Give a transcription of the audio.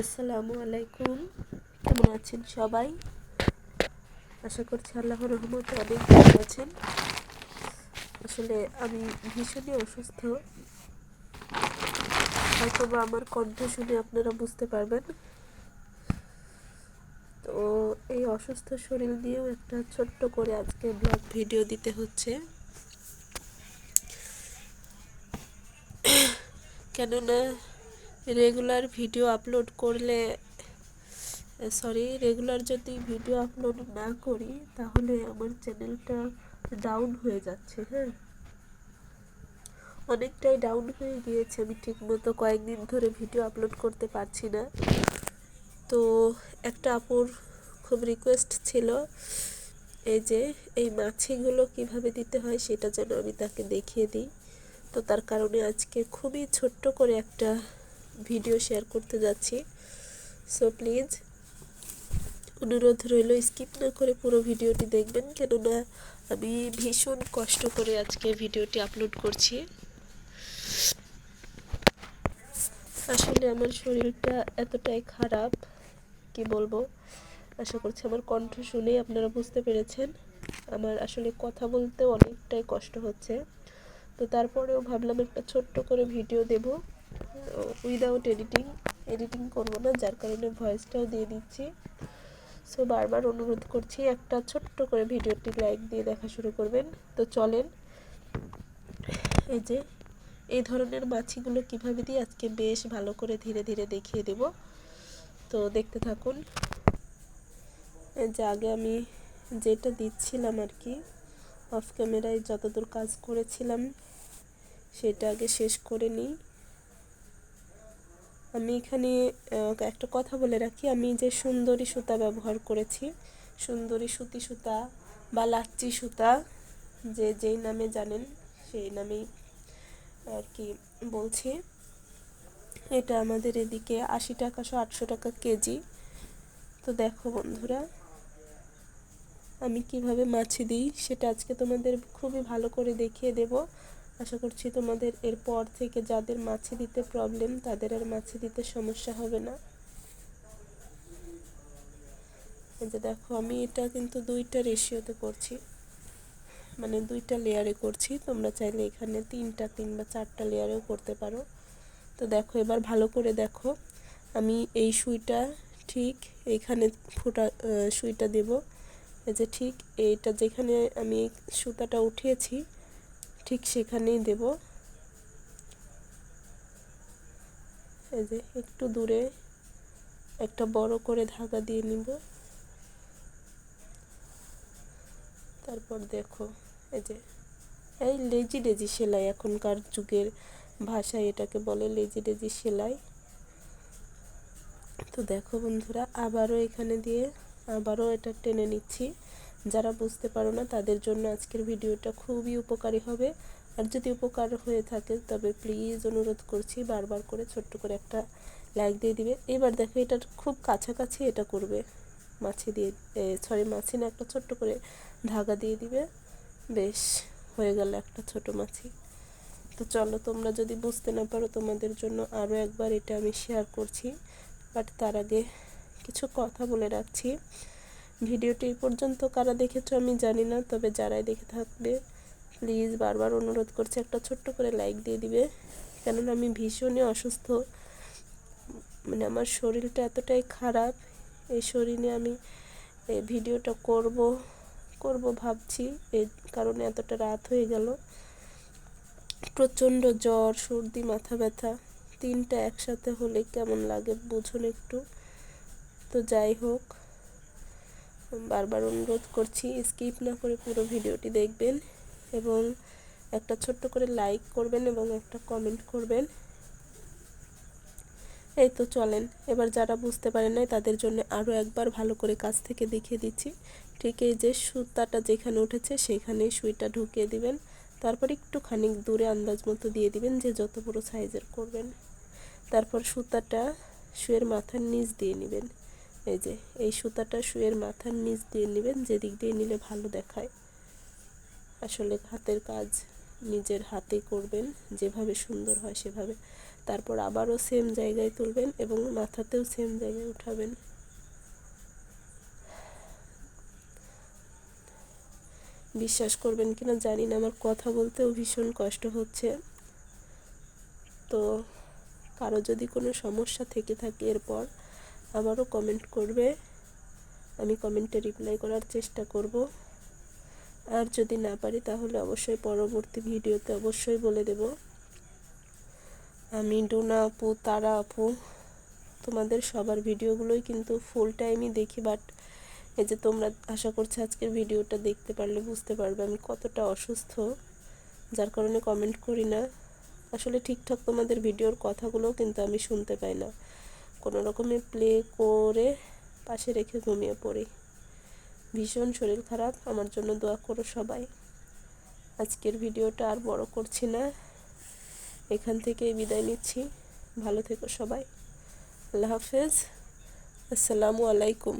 আসসালামু আলাইকুম। কেমন আছেন সবাই? আশা করছি আল্লাহর রহমতে অনেক ভালো আছেন। আসলে আমি ভীষণই অসুস্থ। হয়তো বা আমার কণ্ঠ শুনে আপনারা বুঝতে পারবেন। তো এই অসুস্থ শরীর দিয়েও একটা ছোট্ট করে আজকে ব্লগ ভিডিও দিতে হচ্ছে। কেননা রেগুলার ভিডিও আপলোড করলে সরি রেগুলার যদি ভিডিও আপলোড না করি, তাহলে আমার চ্যানেলটা ডাউন হয়ে যাচ্ছে হ্যাঁ? অনেকটাই ডাউন হয়ে গিয়েছে। আমি ঠিকমতো কয়েকদিন ধরে ভিডিও আপলোড করতে পারছি না। তো একটা আপুর খুব রিকোয়েস্ট ছিল, এই যে এই মাছিগুলো কীভাবে দিতে হয় সেটা যেন আমি তাকে দেখিয়ে দিই। তো তার কারণে আজকে খুবই ছোট্ট করে একটা ভিডিও শেয়ার করতে যাচ্ছি। সো প্লিজ অনুরোধ রইল স্কিপ না করে পুরো ভিডিওটি দেখবেন, কেননা আমি ভীষণ কষ্ট করে আজকে ভিডিওটি আপলোড করছি। আসলে আমার শরীরটা এতটাই খারাপ, কি বলব? আশা করছি আমার কণ্ঠ শুনেই আপনারা বুঝতে পেরেছেন। আমার আসলে কথা বলতে অনেকটাই কষ্ট হচ্ছে। তো তারপরেও ভাবলাম একটা ছোট্ট করে ভিডিও দেব। উইদাউট এডিটিং এডিটিং করব না, যার কারণে ভয়েসটাও দিয়ে দিচ্ছি। সো বারবার অনুরোধ করছি, একটা ছোট্ট করে ভিডিওটি লাইক দিয়ে দেখা শুরু করবেন। তো চলেন, এই যে, এই ধরনের মাছিগুলো কীভাবে দিই, আজকে বেশ ভালো করে ধীরে ধীরে দেখিয়ে দেব। তো দেখতে থাকুন যে আগে আমি যেটা দিচ্ছিলাম আর কি অফ ক্যামেরায় যতদূর কাজ করেছিলাম, সেটা আগে শেষ করে নিই। আমি এখানে একটা কথা বলে রাখি। আমি যে সুন্দরী সুতা ব্যবহার করেছি, সুন্দরী সুতি সুতা বা লাচ্চি সুতা, যে যেই নামে জানেন সেই নামেই আর কি বলছি। এটা আমাদের এদিকে আশি টাকাশো আটশো টাকা কেজি। তো দেখো বন্ধুরা, আমি কীভাবে মাছি দিই, সেটা আজকে তোমাদের খুবই ভালো করে দেখিয়ে দেব। আশা করছি তোমাদের এরপর থেকে যাদের মাছি দিতে প্রবলেম তাদের আর মাছি দিতে সমস্যা হবে না। এই যে দেখো, আমি এটা কিন্তু দুইটা রেশিওতে করছি। মানে দুইটা লেয়ারে করছি। তোমরা চাইলে এখানে তিনটা, তিন বা চারটা লেয়ারেও করতে পারো। তো দেখো, এবার ভালো করে দেখো। আমি এই সুইটা ঠিক এইখানে ফুটা সুইটা দেব। এই যে ঠিক এইটা যেখানে আমি সুতাটা উঠিয়েছি ঠিক সেখানেই দেব। এই যে একটু দূরে একটা বড় করে ধাগা দিয়ে নিব। তারপর দেখো, এই যে, এই লেজি লেজি সেলাই, এখনকার যুগের ভাষায় এটাকে বলে লেজি লেজি সেলাই। তো দেখো বন্ধুরা, আবারও এখানে দিয়ে আবারও এটা টেনে নিচ্ছি। যারা বুঝতে পারো না, তাদের জন্য আজকের ভিডিওটা খুবই উপকারী হবে। আর যদি উপকার হয়ে থাকে, তবে প্লিজ অনুরোধ করছি বারবার করে ছোট্ট করে একটা লাইক দিয়ে দিবে। এবার দেখো, এটার খুব কাছাকাছি এটা করবে। মাছি দিয়ে সরি মাছি না, একটা ছোট্ট করে ধাগা দিয়ে দিবে। বেশ, হয়ে গেল একটা ছোট মাছি। তো চলো, তোমরা যদি বুঝতে না পারো, তোমাদের জন্য আরও একবার এটা আমি শেয়ার করছি। বাট তার আগে কিছু কথা বলে রাখছি। ভিডিওটি এই পর্যন্ত কারা দেখেছ আমি জানি না, তবে যারাই দেখে থাকবে প্লিজ বারবার অনুরোধ করছি একটা ছোট্ট করে লাইক দিয়ে দিবে। কেননা আমি ভীষণই অসুস্থ। মানে আমার শরীরটা এতটাই খারাপ, এই শরীরে আমি এই ভিডিওটা করব করব ভাবছি এই কারণে এতটা রাত হয়ে গেল। প্রচণ্ড জ্বর, সর্দি, মাথা ব্যথা, তিনটা একসাথে হলে কেমন লাগে বুঝুন একটু। তো যাই হোক। বারবার অনুরোধ করছি স্কিপ না করে পুরো ভিডিওটি দেখবেন এবং একটা ছোট্ট করে লাইক করবেন এবং একটা কমেন্ট করবেন। এই তো চলেন, এবার যারা বুঝতে পারেন নাই তাদের জন্য আরও একবার ভালো করে কাছ থেকে দেখিয়ে দিচ্ছি। ঠিক এই যে সুতাটা যেখানে উঠেছে সেখানেই সুইটা ঢুকিয়ে দিবেন। তারপর একটু খানিক দূরে আন্দাজ মতো দিয়ে দিবেন যে যত বড় সাইজের করবেন। তারপর সুতাটা শুয়ের মাথার নিচ দিয়ে নেবেন। এই যে, এই সুতাটা শুয়ের মাথার নিচ দিয়ে নেবেন, যেদিক দিয়ে নিলে ভালো দেখায়। আসলে হাতের কাজ নিজের হাতে করবেন, যেভাবে সুন্দর হয় সেভাবে। তারপর আবারও সেম জায়গায় তুলবেন এবং মাথাতেও সেম জায়গায় উঠাবেন। বিশ্বাস করবেন কিনা জানি না, আমার কথা বলতেও ভীষণ কষ্ট হচ্ছে। তো কারও যদি কোনো সমস্যা থেকে থাকে এরপর আবারও কমেন্ট করবে। আমি কমেন্টে রিপ্লাই করার চেষ্টা করব। আর যদি না পারি তাহলে অবশ্যই পরবর্তী ভিডিওতে অবশ্যই বলে দেব। আমি ডোনা আপু, তারা আপু, তোমাদের সবার ভিডিওগুলোই কিন্তু ফুল টাইমই দেখি বাট এই যে তোমরা আশা করছি আজকের ভিডিওটা দেখতে পারলে বুঝতে পারবে আমি কতটা অসুস্থ, যার কারণে কমেন্ট করি না। আসলে ঠিকঠাক তোমাদের ভিডিওর কথাগুলোও কিন্তু আমি শুনতে পাই না। কোনো রকমে প্লে করে পাশে রেখে ঘুমিয়ে পড়ি। ভীষণ শরীর খারাপ, আমার জন্য দোয়া করো সবাই। আজকের ভিডিওটা আর বড় করছি না। এখান থেকেই বিদায় নিচ্ছি। ভালো থেকো সবাই। আল্লাহ হাফেজ। আসসালামু আলাইকুম।